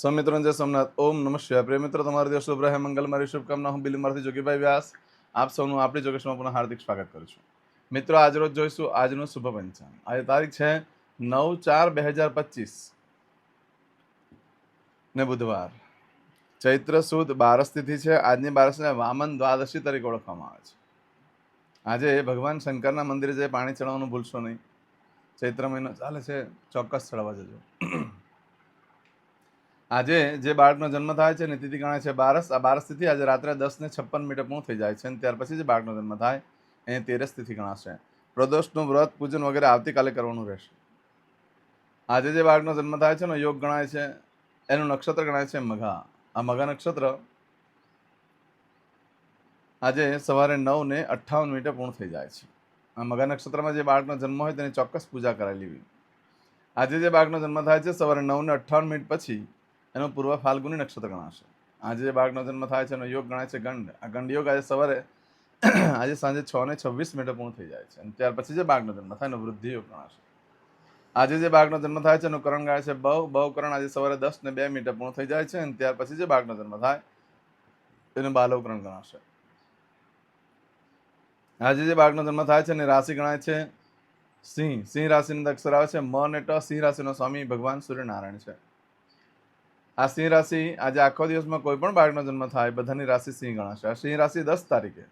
સૌમિત્રોને સોમનાથ. ઓમ નમસ્કાર શિવાય. પ્રિય મિત્રો, તમારો દિવસ શુભ રહે. મંગલ, મારી શુભકામના. હું બિલીમારથી જોગીભાઈ વ્યાસ. આપ સૌનું આપણી જોગેશમાં પુનઃ હાર્દિક સ્વાગત કરું છું. મિત્રો આજરોજ જોઈશું આજનું શુભ પંચાંગ. આજે તારીખ છે નવ ચાર બે હજાર પચીસ ને બુધવાર. ચૈત્ર સુદ બારસ તિથિ છે. આજની બારસને વામન દ્વાદશી તરીકે ઓળખવામાં આવે છે. આજે ભગવાન શંકરના મંદિરે જઈ પાણી ચડાવવાનું ભૂલશો નહીં. ચૈત્ર મહિનો ચાલે છે. ચોક્કસ ચડાવવા જજો. આજે જે બાળકનો જન્મ થાય છે ને તિથિ ગણાય છે બારસ, આ બારસ તિથિ આજે રાત્રે દસ ને છપ્પન મિનિટે પૂર્ણ થઈ જાય છે અને ત્યાર પછી જે બાળકનો જન્મ થાય એને તેરસ તિથિ ગણાશે. પ્રદોષનું વ્રત, પૂજન વગેરે આવતીકાલે કરવાનું રહેશે. આજે જે બાળકનો જન્મ થાય છે ને યોગ ગણાય છે, એનું નક્ષત્ર ગણાય છે મઘા. આ મઘા નક્ષત્ર આજે સવારે નવ ને અઠ્ઠાવન મિનિટે પૂર્ણ થઈ જાય છે. આ મઘા નક્ષત્રમાં જે બાળકનો જન્મ હોય તેની ચોક્કસ પૂજા કરાવી લેવી આજે જે બાળકનો જન્મ થાય છે સવારે નવ ને અઠ્ઠાવન મિનિટ પછી એનો પૂર્વ ફાલ્ગુની નક્ષત્ર ગણાશે આજે જે બાળકનો જન્મ થાય છે એનો યોગ ગણાય છે ગંડ. આ ગંડ યોગ આજે સવારે, આજે સાંજે છ ને છવ્વીસ મિનિટે પૂર્ણ થઈ જાય છે. અને ત્યાર પછી જે બાળકનો જન્મ થાય એનો વૃદ્ધિ યોગ ગણાશે. આજે જે બાળકનો જન્મ થાય છે એનું કરણ ગાય છે બહુ કરણ આજે સવારે દસ ને બે મિનિટે પૂર્ણ થઈ જાય છે અને ત્યાર પછી જે બાળકનો જન્મ થાય એનું બાલવકરણ ગણાશે. આજે જે બાળકનો જન્મ થાય છે એની રાશિ ગણાય છે સિંહ. સિંહ રાશિનો અક્ષર આવે છે મ અને ટ. સિંહ રાશિનો સ્વામી ભગવાન સૂર્યનારાયણ છે. આ સિંહ રાશિ આજે આખો દિવસમાં કોઈ પણ બાળકનો જન્મ થાય, બધાની રાશિ સિંહ ગણાશે. આ સિંહ રાશિ દસ તારીખે.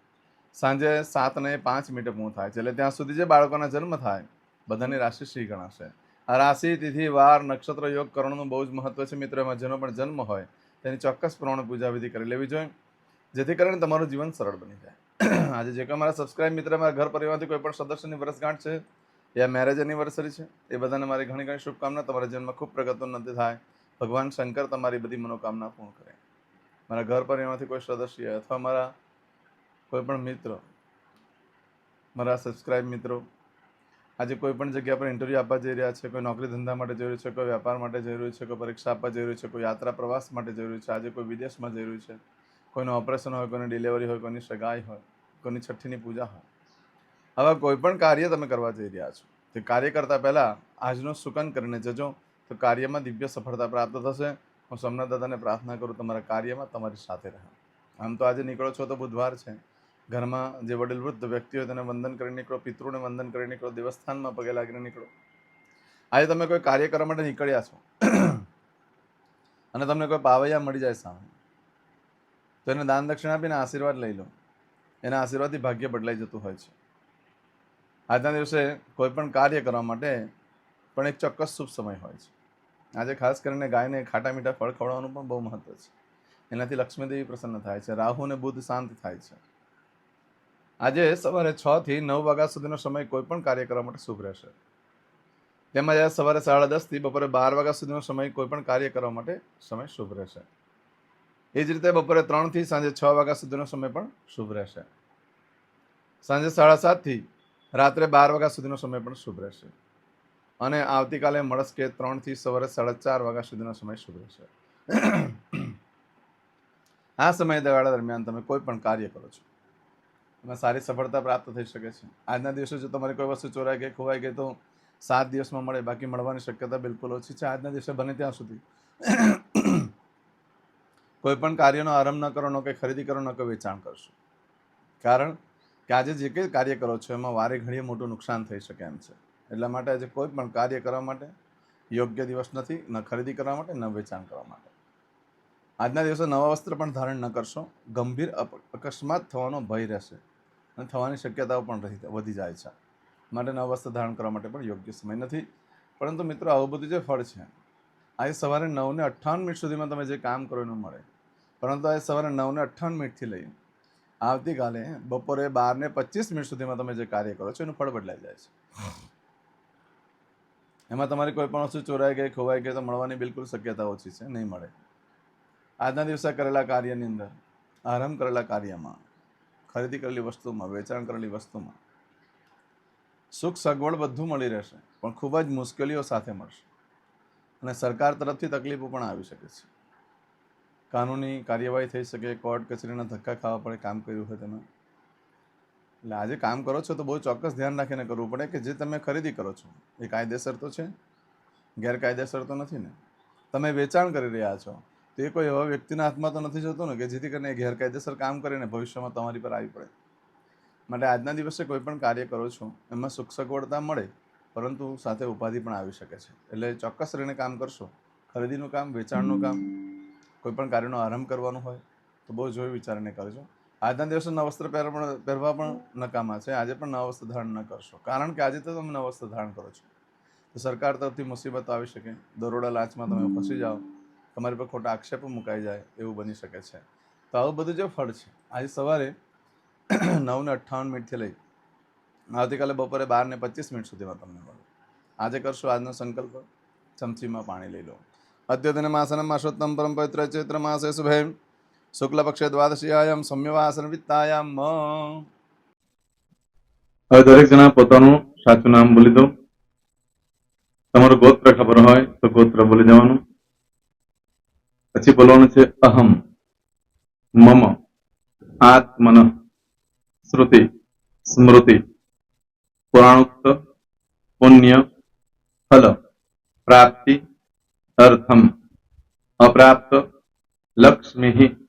સાંજે સાત ને પાંચ મિનિટે પૂરું થાય છે. એટલે ત્યાં સુધી જે બાળકોના જન્મ થાય, બધાની રાશિ સિંહ ગણાશે. આ રાશિ, તિથિ, વાર, નક્ષત્ર, યોગ કરવાનું બહુ જ મહત્વ છે મિત્રો. એમાં જેનો પણ જન્મ હોય, તેની ચોક્કસ પ્રમાણે પૂજા વિધિ કરી લેવી જોઈએ, જેથી કરીને તમારું જીવન સરળ બની જાય. આજે જે કોઈ મારા સબસ્ક્રાઇબ મિત્ર મારા ઘર પરિવારથી કોઈ પણ સદસ્યની વર્ષગાંઠ છે, યા મેરેજ એનિવર્સરી છે, એ બધાને મારી ઘણી ઘણી શુભકામના. તમારા જીવનમાં ખૂબ પ્રગતિ ઉન્નતિ થાય. ભગવાન શંકર તમારી બધી મનોકામના પૂર્ણ કરે. મારા ઘર પરિવારમાંથી કોઈ સદસ્ય અથવા મારા કોઈ પણ મિત્ર, મારા સબસ્ક્રાઇબ મિત્રો, આજે કોઈ પણ જગ્યા પર ઇન્ટરવ્યૂ આપવા જઈ રહ્યા છે, કોઈ નોકરી ધંધા માટે જઈ રહ્યું છે, કોઈ વ્યાપાર માટે જઈ રહ્યું છે, કોઈ પરીક્ષા આપવા જઈ રહ્યું છે, કોઈ યાત્રા પ્રવાસ માટે જઈ રહ્યું છે, આજે કોઈ વિદેશમાં જઈ રહ્યું છે, કોઈનું ઓપરેશન હોય, કોઈની ડિલિવરી હોય, કોઈની સગાઈ હોય, કોઈની છઠ્ઠીની પૂજા હોય. હવે કોઈ પણ કાર્ય તમે કરવા જઈ રહ્યા છો. તે કાર્ય કરતાં પહેલાં આજનો સુકન કરીને જજો. તો કાર્યમાં દિવ્ય સફળતા પ્રાપ્ત થશે. હું સોમનાથ દાદાને પ્રાર્થના કરું, તમારા કાર્યમાં તમારી સાથે રહે. આમ તો આજે નીકળો છો તો બુધવાર છે. ઘરમાં જે વડીલ વૃદ્ધ વ્યક્તિ હોય તેને વંદન કરી નીકળો, પિતૃને વંદન કરી નીકળો, દેવસ્થાનમાં પગે લાગીને નીકળો. આજે તમે કોઈ કાર્ય કરવા માટે નીકળ્યા છો. અને તમને કોઈ પાવૈયા મળી જાય સામે, તો એને દાન દક્ષિણા આપીને આશીર્વાદ લઈ લો. એના આશીર્વાદથી ભાગ્ય બદલાઈ જતું હોય છે. આજના દિવસે કોઈ પણ કાર્ય કરવા માટે પણ એક ચોક્કસ શુભ સમય હોય છે. આજે ખાસ કરીને ગાયને ખાટા મીઠા ફળ ખવડાવવાનું પણ બહુ મહત્વ છે. એનાથી લક્ષ્મીદેવી પ્રસન્ન થાય છે, રાહુ અને બુધ શાંત થાય છે. આજે સવારે છ થી નવ વાગ્યા સુધીનો સમય કોઈ પણ કાર્ય કરવા માટે શુભ રહેશે. તેમજ આજે સવારે સાડા દસથી બપોરે બાર વાગ્યા સુધીનો સમય કોઈ પણ કાર્ય કરવા માટે સમય શુભ રહેશે. એ જ રીતે બપોરે ત્રણથી સાંજે છ વાગ્યા સુધીનો સમય પણ શુભ રહેશે. સાંજે સાડા સાતથી રાત્રે બાર વાગ્યા સુધીનો સમય પણ શુભ રહેશે. અને આવતીકાલે મળસ્કે ત્રણથી સવારે સાડા ચાર વાગ્યા સુધીનો સમય શુભ રહેશે. આ સમય દગાડા દરમિયાન તમે કોઈ પણ કાર્ય કરો છો, એમાં સારી સફળતા પ્રાપ્ત થઈ શકે છે. આજના દિવસે જો તમારી કોઈ વસ્તુ ચોરાઈ ગઈ, ખોવાઈ ગઈ, તો સાત દિવસમાં મળે, બાકી મળવાની શક્યતા બિલકુલ ઓછી છે. આજના દિવસે બને ત્યાં સુધી કોઈ પણ કાર્યનો આરંભ ન કરો, ન કંઈ ખરીદી કરો, ન કંઈ વેચાણ કરશો. કારણ કે આજે જે કંઈ કાર્ય કરો છો, એમાં વારે ઘડીએ મોટું નુકસાન થઈ શકે એમ છે. એટલા માટે આજે કોઈ પણ કાર્ય કરવા માટે, યોગ્ય દિવસ નથી, ન ખરીદી કરવા માટે, ન વેચાણ કરવા માટે. આજના દિવસે નવા વસ્ત્ર પણ ધારણ ન કરશો. ગંભીર અકસ્માત થવાનો ભય રહેશે અને થવાની શક્યતાઓ પણ રહી, વધી જાય છે. માટે નવા વસ્ત્ર ધારણ કરવા માટે પણ યોગ્ય સમય નથી. પરંતુ મિત્રો, આવું બધું જે ફળ છે, આજે સવારે નવને અઠ્ઠાવન મિનિટ સુધીમાં તમે જે કામ કરો એનું મળે. પરંતુ આજે સવારે નવને અઠ્ઠાવન મિનિટથી લઈ આવતીકાલે બપોરે બારને પચીસ મિનિટ સુધીમાં તમે જે કાર્ય કરો છો, એનું ફળ બદલાઈ જાય છે. એમાં તમારી કોઈ પણ વસ્તુ ચોરાઈ ગઈ, ખોવાઈ ગઈ, તો મળવાની બિલકુલ શક્યતા ઓછી છે. નહીં મળે. આજના દિવસે કરેલા કાર્યની અંદર, આરંભ કરેલા કાર્યમાં, ખરીદી કરેલી વસ્તુમાં, વેચાણ કરેલી વસ્તુમાં સુખ, સગવડ બધું મળી રહેશે, પણ ખૂબ જ મુશ્કેલીઓ સાથે મળશે. અને સરકાર તરફથી તકલીફો પણ આવી શકે છે. કાનૂની કાર્યવાહી થઈ શકે, કોર્ટ, કચેરીના ધક્કા ખાવા પડે, કામ કર્યું હોય તેમાં. એટલે આજે કામ કરો છો તો બહુ ચોક્કસ ધ્યાન રાખીને કરવું પડે કે જે તમે ખરીદી કરો છો. એ કાયદેસર તો છે, ગેરકાયદેસર તો નથી ને. તમે વેચાણ કરી રહ્યા છો, તો એ કોઈ એવા વ્યક્તિના હાથમાં તો નથી જતું ને કે જેથી કરીને ગેરકાયદેસર કામ કરીને ભવિષ્યમાં તમારી પર આવી પડે. માટે આજના દિવસે કોઈ પણ કાર્ય કરો છો, એમાં સુખ સગવડતા મળે, પરંતુ સાથે ઉપાધિ પણ આવી શકે છે. એટલે ચોક્કસ રહીને કામ કરશો. ખરીદીનું કામ, વેચાણનું કામ, કોઈ પણ કાર્યનો આરંભ કરવાનો હોય, તો બહુ જોઈ વિચારીને કરજો. આજના દિવસે નવ વસ્ત્ર પહેરવા પહેરવા પણ નકામા છે. આજે પણ નવ વસ્ત્ર ધારણ ન કરશો. કારણ કે આજે તો તમે નવસ્ત્ર વસ્ત્ર ધારણ કરો છો. તો સરકાર તરફથી મુસીબતો આવી શકે. દરોડા લાંચમાં તમે ફસી જાઓ. તમારી પર ખોટા આક્ષેપો મુકાઈ જાય એવું બની શકે છે. તો આવું બધું જે ફળ છે. આજે સવારે નવ ને અઠ્ઠાવન મિનિટથી લઈ આવતીકાલે બપોરે બાર ને પચીસ મિનિટ સુધીમાં તમને મળે. આજે કરશો આજનો સંકલ્પ. ચમચીમાં પાણી લઈ લો. અદ્યતન માસન માસોત્તમ પરમ પવિત્ર ચૈત્ર માસે શુભે શુક્લ પક્ષે સમ્યવાસન સૌમ્યવાસન વિત્તાયામ હવે દરેક જણા પોતાનું સાચું નામ બોલી દો. તમારું ગોત્ર ખબર હોય તો ગોત્ર બોલી દેવાનું. પછી બોલવાનું છે અહમ, મમ, આત્મન, શ્રુતિ, સ્મૃતિ, પુરાણોક્ત, પુણ્ય, ફલ, પ્રાપ્તિ, અર્થમ, અપ્રાપ્ત, લક્ષ્મી